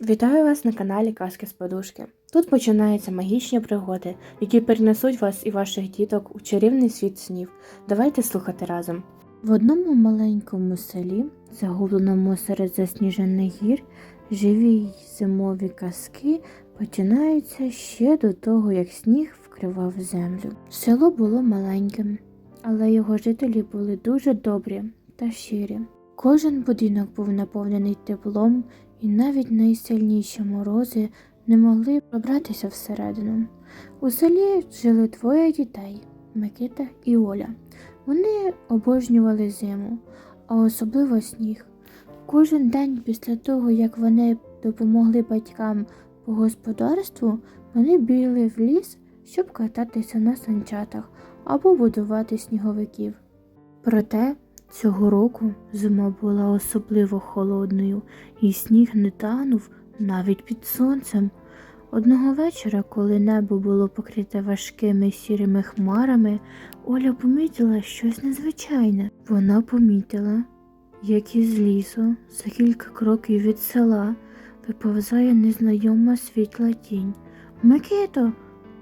Вітаю вас на каналі Казки з Подушки. Тут починаються магічні пригоди, які перенесуть вас і ваших діток у чарівний світ снів. Давайте слухати разом. В одному маленькому селі, загубленому серед засніжених гір, живі зимові казки починаються ще до того, як сніг вкривав землю. Село було маленьким, але його жителі були дуже добрі та щирі. Кожен будинок був наповнений теплом і навіть найсильніші морози не могли пробратися всередину. У селі жили двоє дітей Микита і Оля. Вони обожнювали зиму, а особливо сніг. Кожен день після того, як вони допомогли батькам по господарству, вони бігли в ліс, щоб кататися на санчатах або будувати сніговиків. Проте цього року зима була особливо холодною, і сніг не танув навіть під сонцем. Одного вечора, коли небо було покрите важкими сірими хмарами, Оля помітила щось незвичайне. Вона помітила, як із лісу за кілька кроків від села виповзає незнайома світла тінь. Микито,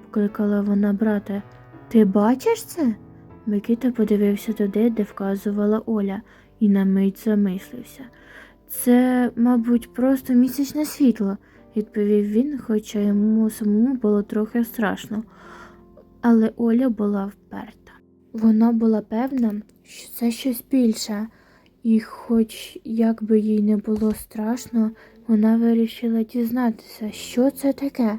покликала вона брата, ти бачиш це? Микита подивився туди, де вказувала Оля, і на мить замислився. Це, мабуть, просто місячне світло, відповів він, хоча йому самому було трохи страшно. Але Оля була вперта. Вона була певна, що це щось більше, і, хоч як би їй не було страшно, вона вирішила дізнатися, що це таке.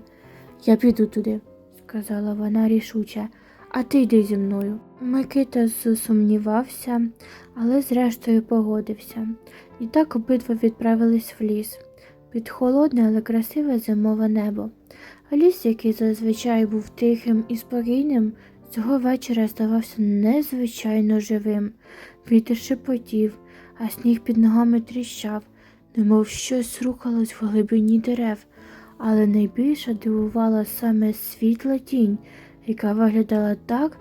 Я піду туди, сказала вона рішуче, а ти йди зі мною. Микита засумнівався, але зрештою погодився. І так обидва відправились в ліс під холодне, але красиве зимове небо. А ліс, який зазвичай був тихим і спокійним, цього вечора здавався незвичайно живим. Вітер шепотів, а сніг під ногами тріщав, немов щось рухалось в глибині дерев, але найбільше дивувала саме світла тінь, яка виглядала так,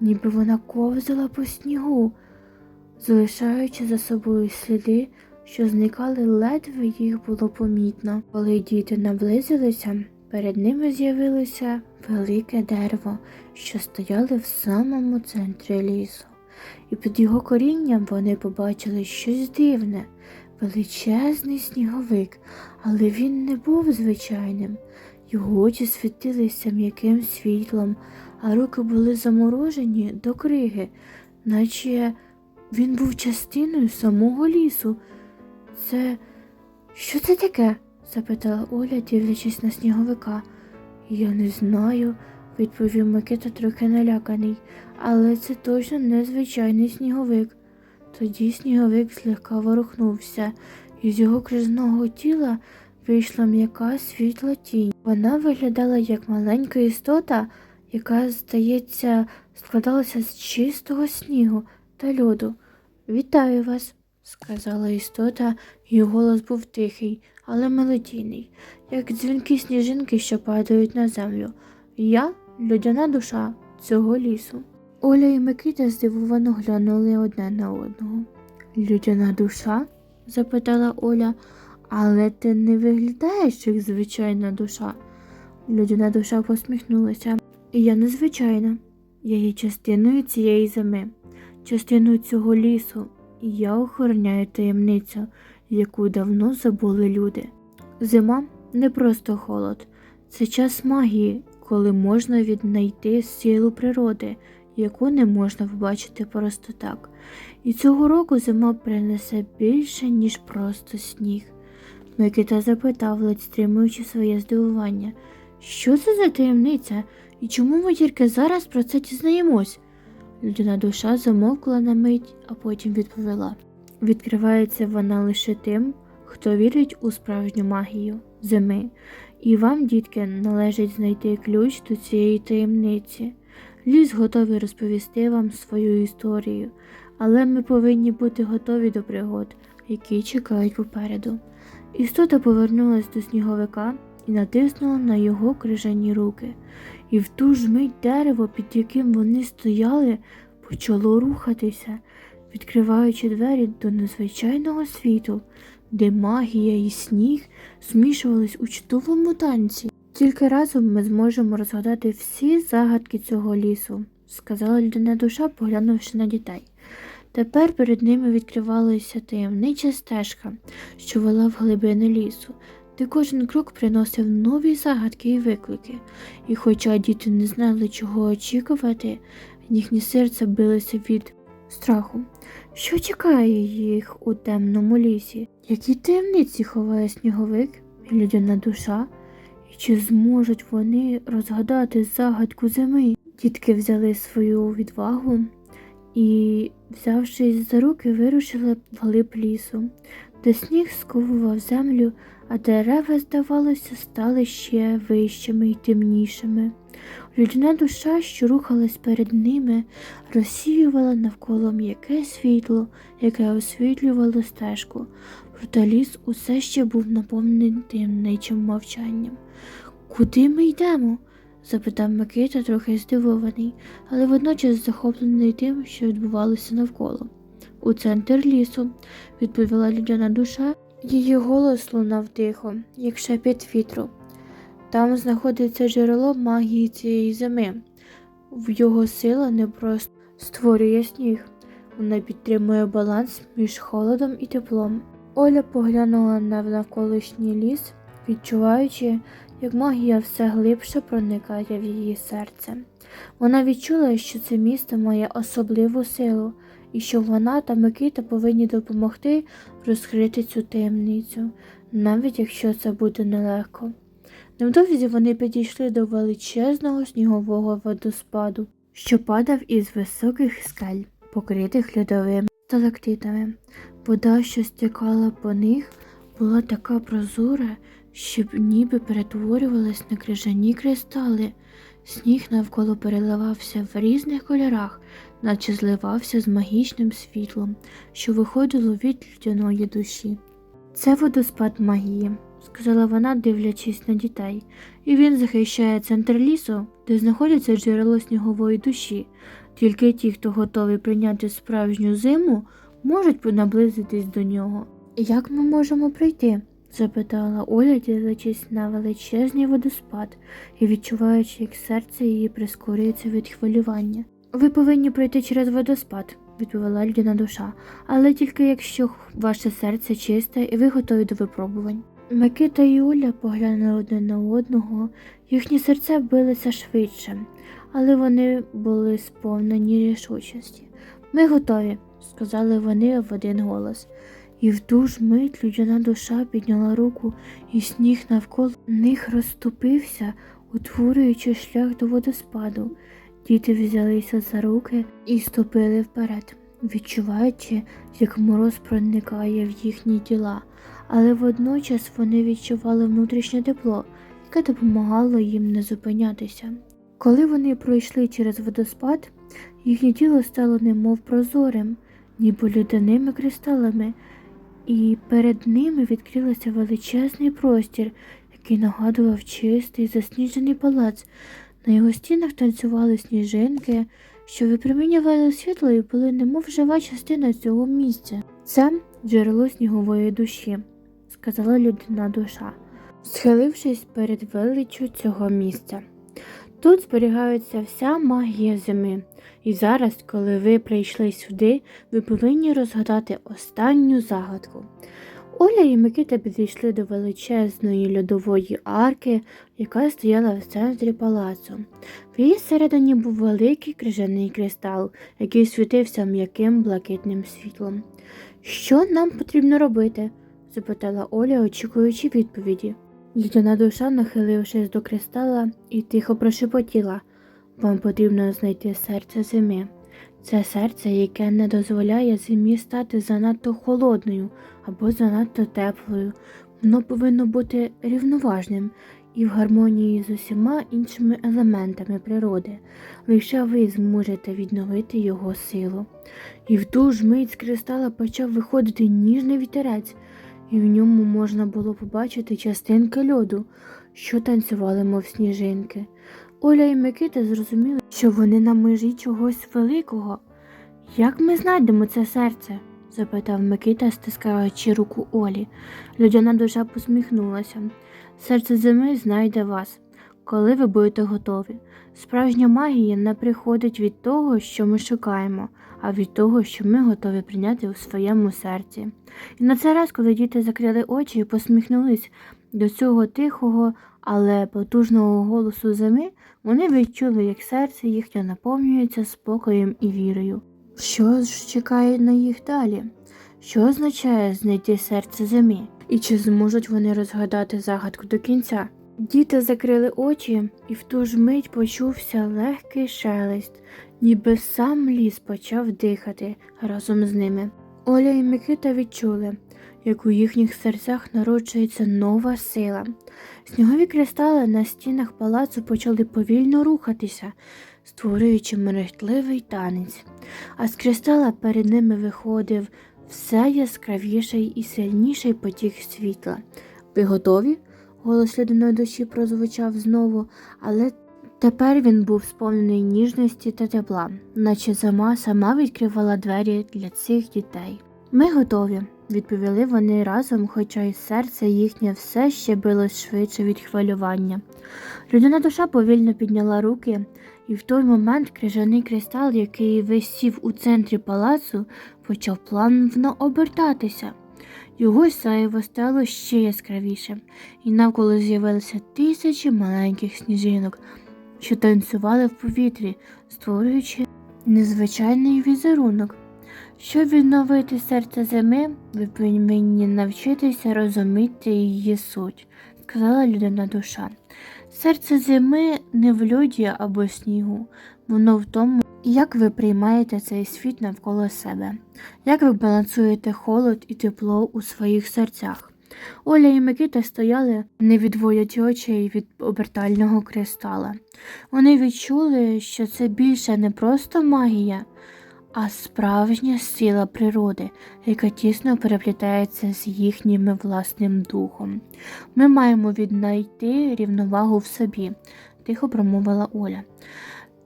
ніби вона ковзала по снігу, залишаючи за собою сліди, що зникали ледве їх було помітно. Коли діти наблизилися, перед ними з'явилося велике дерево, що стояло в самому центрі лісу, і під його корінням вони побачили щось дивне, величезний сніговик, але він не був звичайним. Його очі світилися м'яким світлом, а руки були заморожені до криги, наче він був частиною самого лісу. Це що це таке? запитала Оля, дивлячись на сніговика. Я не знаю, відповів Микита трохи наляканий, але це точно незвичайний сніговик. Тоді сніговик злегка ворухнувся, і з його крижного тіла вийшла м'яка світла тінь. Вона виглядала як маленька істота, яка, здається, складалася з чистого снігу та льоду. Вітаю вас, сказала істота, її голос був тихий, але мелодійний, як дзвінки сніжинки, що падають на землю. Я людяна душа цього лісу. Оля і Микита здивовано глянули одне на одного. Людяна душа? запитала Оля, але ти не виглядаєш як звичайна душа. Людяна душа посміхнулася. І я незвичайна. Я є частиною цієї зими, частиною цього лісу, і я охороняю таємницю, яку давно забули люди. Зима не просто холод, це час магії, коли можна віднайти силу природи, яку не можна побачити просто так. І цього року зима принесе більше, ніж просто сніг. Микита запитав, ледь стримуючи своє здивування, що це за таємниця і чому ми тільки зараз про це дізнаємось? Людина душа замовкла на мить, а потім відповіла. Відкривається вона лише тим, хто вірить у справжню магію зими, і вам, дітки, належить знайти ключ до цієї таємниці. Ліс готовий розповісти вам свою історію, але ми повинні бути готові до пригод, які чекають попереду. Істота повернулась до сніговика і натиснула на його крижані руки, і в ту ж мить дерево, під яким вони стояли, почало рухатися, відкриваючи двері до незвичайного світу. де магія і сніг змішувались у чудовому танці. Тільки разом ми зможемо розгадати всі загадки цього лісу, сказала людина душа, поглянувши на дітей. Тепер перед ними відкривалася таємнича стежка, що вела в глибини лісу, де кожен крок приносив нові загадки і виклики. І хоча діти не знали, чого очікувати, їхні серця билися від страху. Що чекає їх у темному лісі? Які таємниці ховає сніговик і людяна душа? І чи зможуть вони розгадати загадку зими? Дітки взяли свою відвагу і, взявшись за руки, вирушили вглиб лісу, де сніг сковував землю, а дерева, здавалося, стали ще вищими й темнішими. Людяна душа, що рухалась перед ними, розсіювала навколо м'яке світло, яке освітлювало стежку, проте ліс усе ще був наповнений таємничим мовчанням. Куди ми йдемо? запитав Микита, трохи здивований, але водночас захоплений тим, що відбувалося навколо. У центр лісу, відповіла людяна душа, її голос лунав тихо, як шепіт вітру. Там знаходиться джерело магії цієї зими. В його сила не просто створює сніг, вона підтримує баланс між холодом і теплом. Оля поглянула на навколишній ліс, відчуваючи, як магія все глибше проникає в її серце. Вона відчула, що це місто має особливу силу, і що вона та Микита повинні допомогти розкрити цю таємницю, навіть якщо це буде нелегко. Невдовзі вони підійшли до величезного снігового водоспаду, що падав із високих скель, покритих льодовими сталактитами. Вода, що стікала по них, була така прозора, що ніби перетворювалась на крижані кристали. Сніг навколо переливався в різних кольорах, наче зливався з магічним світлом, що виходило від людяної душі. Це водоспад магії, сказала вона, дивлячись на дітей, і він захищає центр лісу, де знаходиться джерело снігової душі. Тільки ті, хто готовий прийняти справжню зиму, можуть наблизитись до нього. Як ми можемо прийти? запитала Оля, дивлячись на величезний водоспад і відчуваючи, як серце її прискорюється від хвилювання. Ви повинні пройти через водоспад, відповіла людина душа, але тільки якщо ваше серце чисте і ви готові до випробувань. Микита і Оля поглянули один на одного, їхні серця билися швидше, але вони були сповнені рішучості. Ми готові, сказали вони в один голос. І в ту ж мить людяна душа підняла руку, і сніг навколо них розступився, утворюючи шлях до водоспаду. Діти взялися за руки і ступили вперед, відчуваючи, як мороз проникає в їхні тіла, але водночас вони відчували внутрішнє тепло, яке допомагало їм не зупинятися. Коли вони пройшли через водоспад, їхнє тіло стало немов прозорим, ніби людяними кристалами і перед ними відкрився величезний простір, який нагадував чистий засніжений палац. На його стінах танцювали сніжинки, що випромінювали світло і були немов жива частина цього місця. Це джерело снігової душі, сказала людина душа, схилившись перед величчю цього місця. Тут зберігається вся магія зими, і зараз, коли ви прийшли сюди, ви повинні розгадати останню загадку. Оля і Микита підійшли до величезної льодової арки, яка стояла в центрі палацу. В її середині був великий крижаний кристал, який світився м'яким блакитним світлом. Що нам потрібно робити? запитала Оля, очікуючи відповіді. Людяна душа, нахилившись до кристала, і тихо прошепотіла вам потрібно знайти серце зими. Це серце, яке не дозволяє зимі стати занадто холодною або занадто теплою. Воно повинно бути рівноважним і в гармонії з усіма іншими елементами природи. Лише ви зможете відновити його силу. І в ту ж мить з кристала почав виходити ніжний вітерець, і в ньому можна було побачити частинки льоду, що танцювали, мов сніжинки. Оля і Микита зрозуміли, що вони на межі чогось великого. Як ми знайдемо це серце? запитав Микита, стискаючи руку Олі. Людяна душа посміхнулася. Серце зими знайде вас, коли ви будете готові. Справжня магія не приходить від того, що ми шукаємо, а від того, що ми готові прийняти у своєму серці. І на цей раз, коли діти закрили очі і посміхнулись до цього тихого, але потужного голосу зими, вони відчули, як серце їхнє наповнюється спокоєм і вірою. Що ж чекає на їх далі? Що означає знайти серце зими? І чи зможуть вони розгадати загадку до кінця? Діти закрили очі, і в ту ж мить почувся легкий шелест, ніби сам ліс почав дихати разом з ними. Оля і Микита відчули, як у їхніх серцях народжується нова сила. Снігові кристали на стінах палацу почали повільно рухатися, створюючи мерехтливий танець, а з кристала перед ними виходив все яскравіший і сильніший потік світла. Ви готові? Голос людяної душі прозвучав знову, але тепер він був сповнений ніжності та тепла, наче зима сама відкривала двері для цих дітей. Ми готові, відповіли вони разом, хоча й серце їхнє все ще билось швидше від хвилювання. Людяна душа повільно підняла руки, і в той момент крижаний кристал, який висів у центрі палацу, почав плавно обертатися. Його сяєво стало ще яскравіше, і навколо з'явилися тисячі маленьких сніжинок, що танцювали в повітрі, створюючи незвичайний візерунок. Щоб відновити серце зими, ви повинні навчитися розуміти її суть, сказала людина душа. Серце зими не в льоді або снігу, воно в тому, як ви приймаєте цей світ навколо себе, як ви балансуєте холод і тепло у своїх серцях. Оля і Микита стояли, не відводячи очей від обертального кристала. Вони відчули, що це більше не просто магія, а справжня сила природи, яка тісно переплітається з їхнім власним духом. Ми маємо віднайти рівновагу в собі, тихо промовила Оля.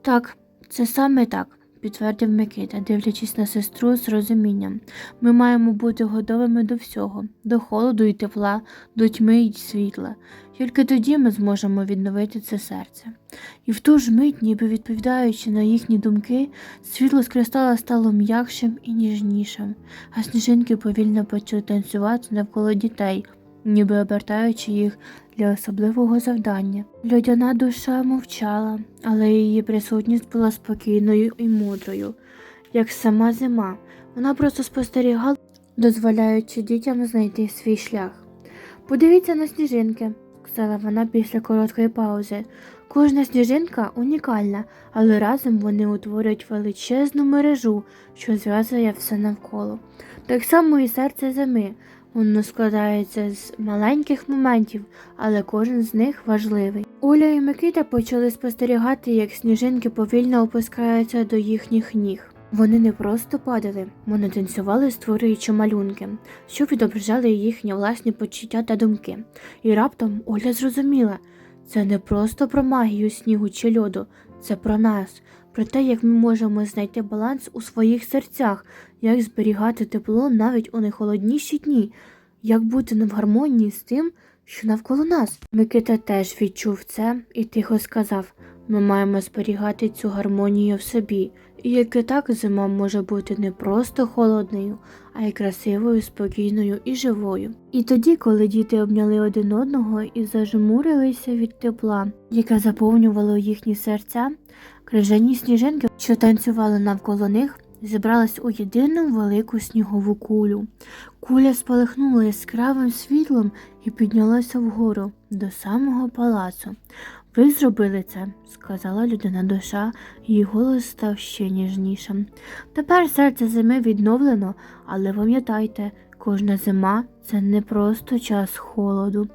Так, це саме так, підтвердив Микита, дивлячись на сестру з розумінням. Ми маємо бути готовими до всього, до холоду і тепла, до тьми й світла. Тільки тоді ми зможемо відновити це серце. І в ту ж мить, ніби відповідаючи на їхні думки, світло з кристала стало м'якшим і ніжнішим, а сніжинки повільно почали танцювати навколо дітей, ніби обертаючи їх для особливого завдання. Льодяна душа мовчала, але її присутність була спокійною і мудрою, як сама зима. Вона просто спостерігала, дозволяючи дітям знайти свій шлях. Подивіться на сніжинки, сказала вона після короткої паузи. Кожна сніжинка унікальна, але разом вони утворюють величезну мережу, що зв'язує все навколо. Так само і серце зими. Воно складається з маленьких моментів, але кожен з них важливий. Оля і Микита почали спостерігати, як сніжинки повільно опускаються до їхніх ніг. Вони не просто падали, вони танцювали, створюючи малюнки, що відображали їхні власні почуття та думки. І раптом Оля зрозуміла, це не просто про магію снігу чи льоду, це про нас, про те, як ми можемо знайти баланс у своїх серцях, як зберігати тепло навіть у найхолодніші дні, як бути не в гармонії з тим, що навколо нас. Микита теж відчув це і тихо сказав: ми маємо зберігати цю гармонію в собі. І як і так зима може бути не просто холодною, а й красивою, спокійною і живою. І тоді, коли діти обняли один одного і зажмурилися від тепла, яке заповнювало їхні серця, крижані сніжинки, що танцювали навколо них, зібрались у єдину велику снігову кулю. Куля спалахнула яскравим світлом і піднялася вгору до самого палацу. Ви зробили це, сказала людина душа, її голос став ще ніжнішим. Тепер серце зими відновлено, але пам'ятайте, кожна зима це не просто час холоду,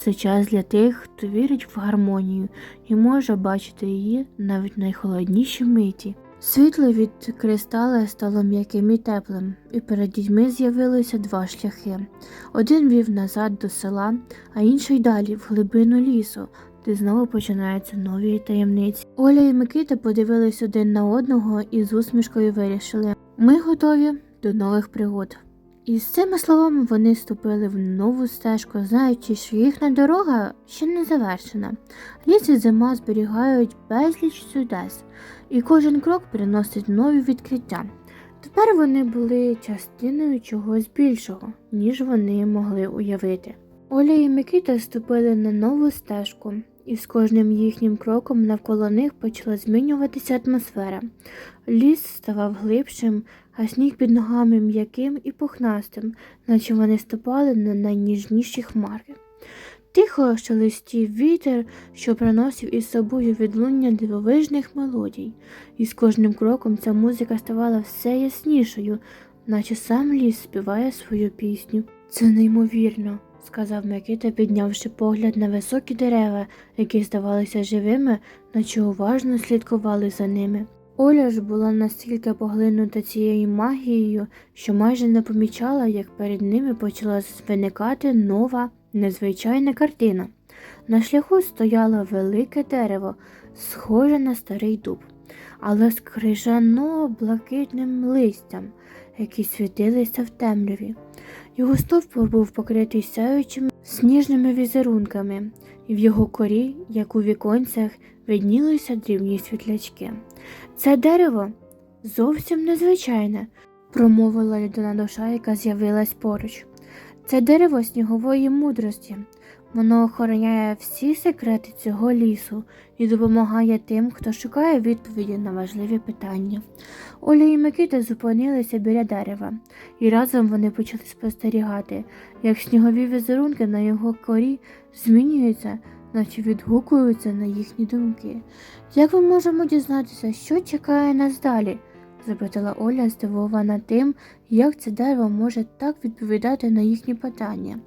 це час для тих, хто вірить в гармонію і може бачити її навіть в найхолодніші миті. Світло від кристала стало м'яким і теплим, і перед дітьми з'явилися два шляхи. Один вів назад до села, а інший далі, в глибину лісу, де знову починаються нові таємниці. Оля і Микита подивились один на одного і з усмішкою вирішили: ми готові, до нових пригод. І з цими словами вони ступили в нову стежку, знаючи, що їхня дорога ще не завершена. Ліс і зима зберігають безліч чудес, і кожен крок приносить нові відкриття. Тепер вони були частиною чогось більшого, ніж вони могли уявити. Оля і Микита ступили на нову стежку, і з кожним їхнім кроком навколо них почала змінюватися атмосфера. Ліс ставав глибшим, а сніг під ногами м'яким і пухнастим, наче вони ступали на найніжніші хмари. Тихо шелестів вітер, що приносив із собою відлуння дивовижних мелодій, і з кожним кроком ця музика ставала все яснішою, наче сам ліс співає свою пісню. Це неймовірно, сказав Микита, піднявши погляд на високі дерева, які здавалися живими, наче уважно слідкували за ними. Оля ж була настільки поглинута цією магією, що майже не помічала, як перед ними почала виникати нова незвичайна картина. На шляху стояло велике дерево, схоже на старий дуб, але з крижано-блакитним листям, які світилися в темряві. Його стовп був покритий сяючими сніжними візерунками, і в його корі, як у віконцях, виднілися дрібні світлячки. Це дерево зовсім незвичайне, промовила людина душа, яка з'явилась поруч. Це дерево снігової мудрості. Воно охороняє всі секрети цього лісу і допомагає тим, хто шукає відповіді на важливі питання. Оля і Микита зупинилися біля дерева, і разом вони почали спостерігати, як снігові візерунки на його корі змінюються, наче відгукуються на їхні думки. Як ми можемо дізнатися, що чекає нас далі? запитала Оля, здивована тим, як це дерево може так відповідати на їхні питання.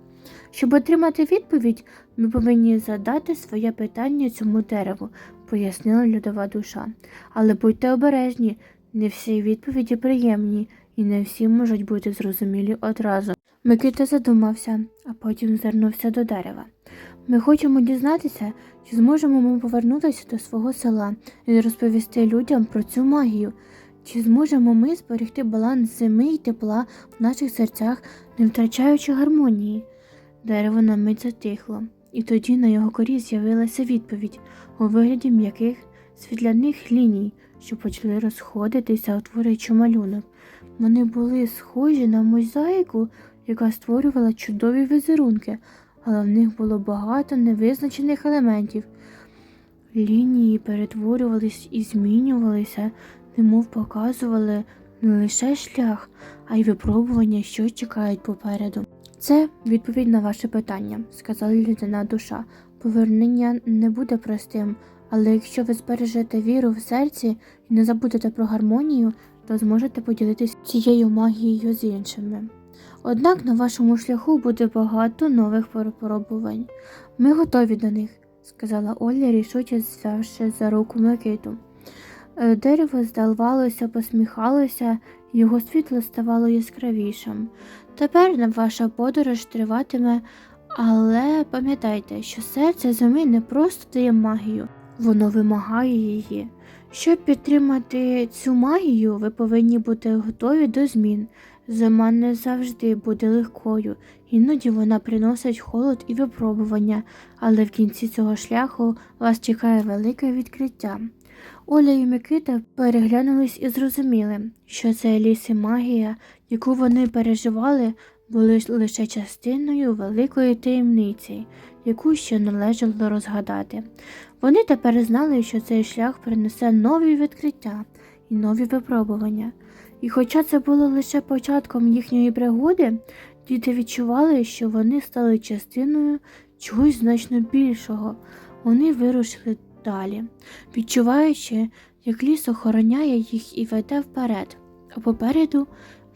Щоб отримати відповідь, ми повинні задати своє питання цьому дереву, пояснила льодова душа. Але будьте обережні, не всі відповіді приємні і не всі можуть бути зрозумілі одразу. Микита задумався, а потім звернувся до дерева. Ми хочемо дізнатися, чи зможемо ми повернутися до свого села і розповісти людям про цю магію. Чи зможемо ми зберегти баланс зими і тепла в наших серцях, не втрачаючи гармонії? Дерево на мить затихло, і тоді на його корі з'явилася відповідь у вигляді м'яких світляних ліній, що почали розходитися, утворюючи малюнок. Вони були схожі на мозаїку, яка створювала чудові візерунки, але в них було багато невизначених елементів. Лінії перетворювались і змінювалися, немов показували не лише шлях, а й випробування, що чекають попереду. Це відповідь на ваше питання, сказала людина душа. Повернення не буде простим, але якщо ви збережете віру в серці і не забудете про гармонію, то зможете поділитися цією магією з іншими. Однак на вашому шляху буде багато нових випробувань. Ми готові до них, сказала Оля, рішуче звявши за руку Микиту. Е, Дерево, здавалося, посміхалося, його світло ставало яскравішим. Тепер ваша подорож триватиме, але пам'ятайте, що серце зими не просто дає магію, воно вимагає її. Щоб підтримати цю магію, ви повинні бути готові до змін. Зима не завжди буде легкою, іноді вона приносить холод і випробування, але в кінці цього шляху вас чекає велике відкриття. Оля і Микита переглянулись і зрозуміли, що це ліс і магія, яку вони переживали, були лише частиною великої таємниці, яку ще належало розгадати. Вони тепер знали, що цей шлях принесе нові відкриття і нові випробування. І хоча це було лише початком їхньої пригоди, діти відчували, що вони стали частиною чогось значно більшого. Вони вирушили далі, відчуваючи, як ліс охороняє їх і веде вперед, а попереду,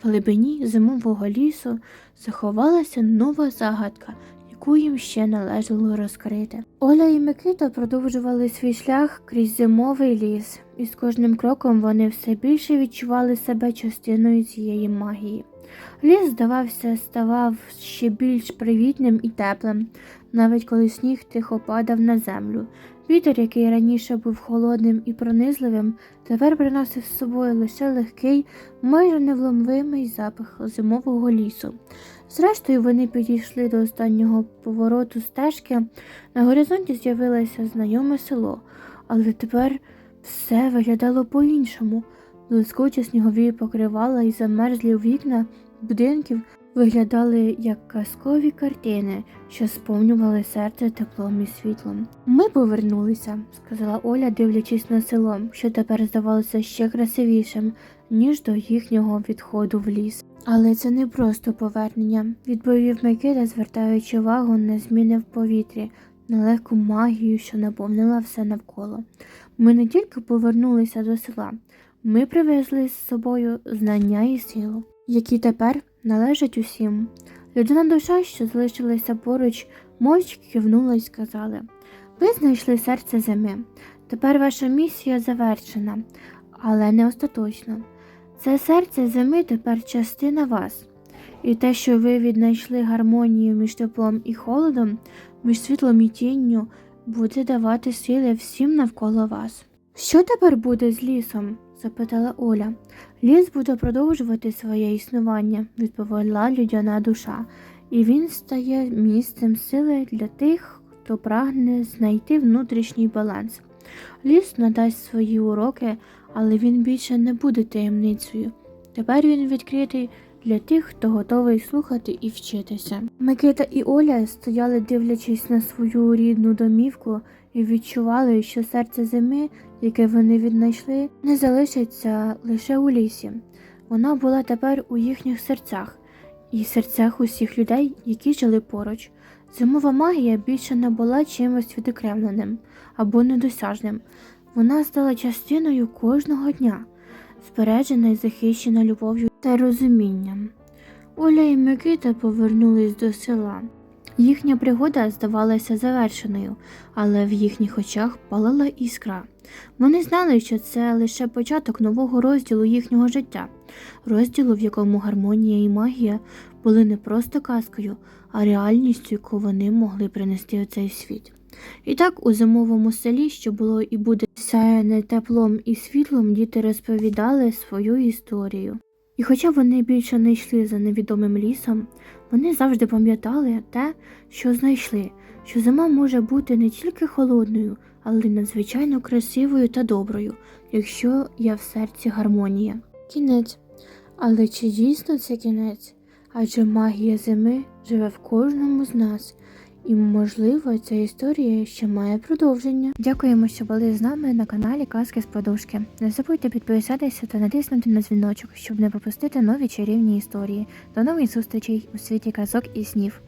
в глибині зимового лісу, заховалася нова загадка, яку їм ще належало розкрити. Оля і Микита продовжували свій шлях крізь зимовий ліс, і з кожним кроком вони все більше відчували себе частиною цієї магії. Ліс, здавався, ставав ще більш привітним і теплим, навіть коли сніг тихо падав на землю. Вітер, який раніше був холодним і пронизливим, тепер приносив з собою лише легкий, майже невломимий запах зимового лісу. Зрештою, вони підійшли до останнього повороту стежки. На горизонті з'явилося знайоме село, але тепер все виглядало по-іншому. Блискучі снігові покривала і замерзлі вікна будинків виглядали як казкові картини, що сповнювали серце теплом і світлом. Ми повернулися, сказала Оля, дивлячись на село, що тепер здавалося ще красивішим, ніж до їхнього відходу в ліс. Але це не просто повернення, відповів Микита, звертаючи увагу на зміни в повітрі, на легку магію, що наповнила все навколо. Ми не тільки повернулися до села, ми привезли з собою знання і силу, які тепер належать усім. Людина душа, що залишилася поруч, мовчки кивнула і сказали: Ви знайшли серце зими. Тепер ваша місія завершена, але не остаточно. Це серце зими тепер частина вас. І те, що ви віднайшли гармонію між теплом і холодом, між світлом і тінню, буде давати сили всім навколо вас. Що тепер буде з лісом? запитала Оля. Ліс буде продовжувати своє існування, відповіла людяна душа, і він стає місцем сили для тих, хто прагне знайти внутрішній баланс. Ліс надасть свої уроки, але він більше не буде таємницею. Тепер він відкритий для тих, хто готовий слухати і вчитися. Микита і Оля стояли, дивлячись на свою рідну домівку, і відчували, що серце зими, яке вони віднайшли, не залишиться лише у лісі. Вона була тепер у їхніх серцях і серцях усіх людей, які жили поруч. Зимова магія більше не була чимось відокремленим або недосяжним. Вона стала частиною кожного дня, збережена і захищена любов'ю та розумінням. Оля і Микита повернулись до села. Їхня пригода здавалася завершеною, але в їхніх очах палала іскра. Вони знали, що це лише початок нового розділу їхнього життя, розділу, в якому гармонія і магія були не просто казкою, а реальністю, яку вони могли принести у цей світ. І так у зимовому селі, що було і буде сяяне теплом і світлом, діти розповідали свою історію. І хоча вони більше не йшли за невідомим лісом, вони завжди пам'ятали те, що знайшли, що зима може бути не тільки холодною, але й надзвичайно красивою та доброю, якщо є в серці гармонія. Кінець. Але чи дійсно це кінець? Адже магія зими живе в кожному з нас. І, можливо, ця історія ще має продовження. Дякуємо, що були з нами на каналі Казки з Подушки. Не забудьте підписатися та натиснути на дзвіночок, щоб не пропустити нові чарівні історії. До нових зустрічей у світі казок і снів.